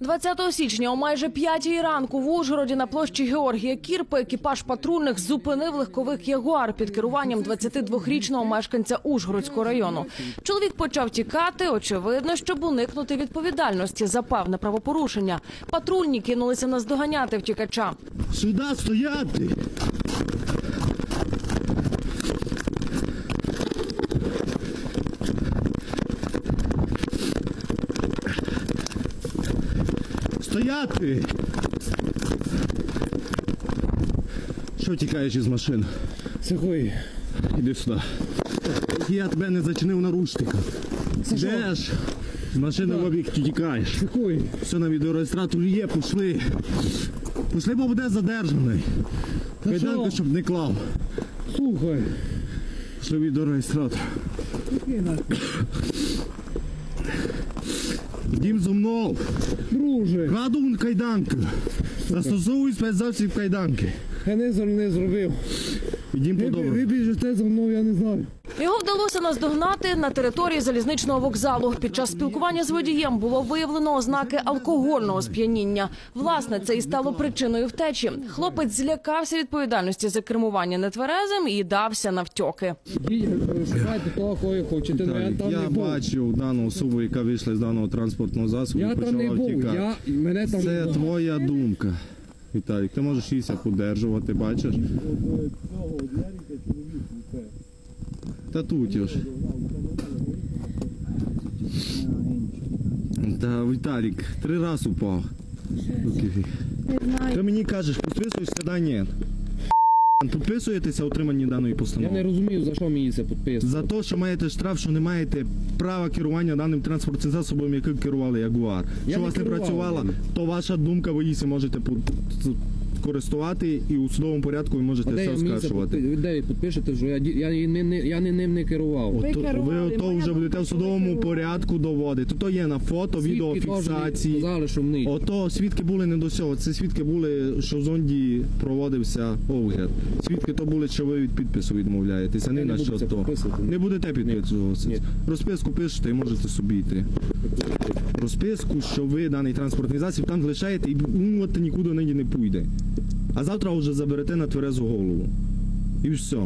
20 січня о майже п'ятій ранку в Ужгороді на площі Георгія Кірпи екіпаж патрульних зупинив легковик Ягуар під керуванням 22-річного мешканця Ужгородського району. Чоловік почав тікати. Очевидно, щоб уникнути відповідальності за певне правопорушення. Патрульні кинулися наздоганяти втікача. Сюди стояти! Стояти! Що тікаєш із машини? Сухой. Іди сюди. Я тебе не зачинив наручника. Де ж? З машини в об'єкті тікаєш. Сухой. Все на відеореєстраторі є, пішли. Пішли, бо буде задержаний. Кайданку, що? щоб не клав. Слухай. Пішли відеореєстратор. Дім зо мною. Друже. Кладу кайданки. Застосовую спецзасіб кайданки. Я не зробив. Ідім по ви біжите за мною, я не знаю. Його вдалося наздогнати на території залізничного вокзалу. Під час спілкування з водієм було виявлено ознаки алкогольного сп'яніння. Власне, це і стало причиною втечі. Хлопець злякався відповідальності за кермування нетверезим і дався навтьоки. Їдь, е, шукайте того, кого хочете. Ну, я там я був. бачив дану особу, яка вийшла з даного транспортного засобу Я і там не почала був. втікати. Я, мене там не Це було. твоя думка. Віталік, ти можеш їся подержувати, бачиш? Та тут ж. Та Віталік, три рази упав. Ти мені кажеш, підписуєшся, да ні. Підписуєтеся отриманні даної Я не розумію, за що мені це підписувати. За те, що маєте штраф, що не маєте права керування даним транспортним засобом, яким керували Ягуар. Я Що у вас не керував працювала, ним. то ваша думка, ви її можете по- користувати і у судовому порядку ви можете все це оскаржувати. де ви підпишете, що я, ді- я, я, не, не, я не, ним не керував. От, керували, ви то моя вже будете в судовому порядку доводити. То є на фото, Свідки теж відеофіксації. Сказали, що вони. Ото свідки були не до цього. Це свідки були, що в зонді проводився огляд. Свідки то були, що ви від підпису відмовляєтеся, не Я не на буду що це то. підписувати. Не будете підписуватися. Ні. Розписку пишете і можете собі йти. Розписку, що ви даний транспортний засіб там лишаєте і ну, от нікуди нині не пуйде. А завтра вже заберете на тверезу голову. І все.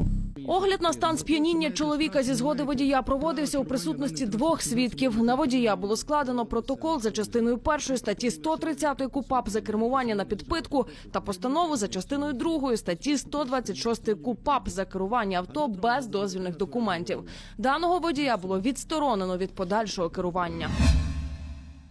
Огляд на стан сп'яніння чоловіка зі згоди водія проводився у присутності двох свідків. На водія було складено протокол за частиною першої статті 130 КУПАП за кермування на підпитку та постанову за частиною другої статті 126 КУПАП за керування авто без дозвільних документів. Даного водія було відсторонено від подальшого керування.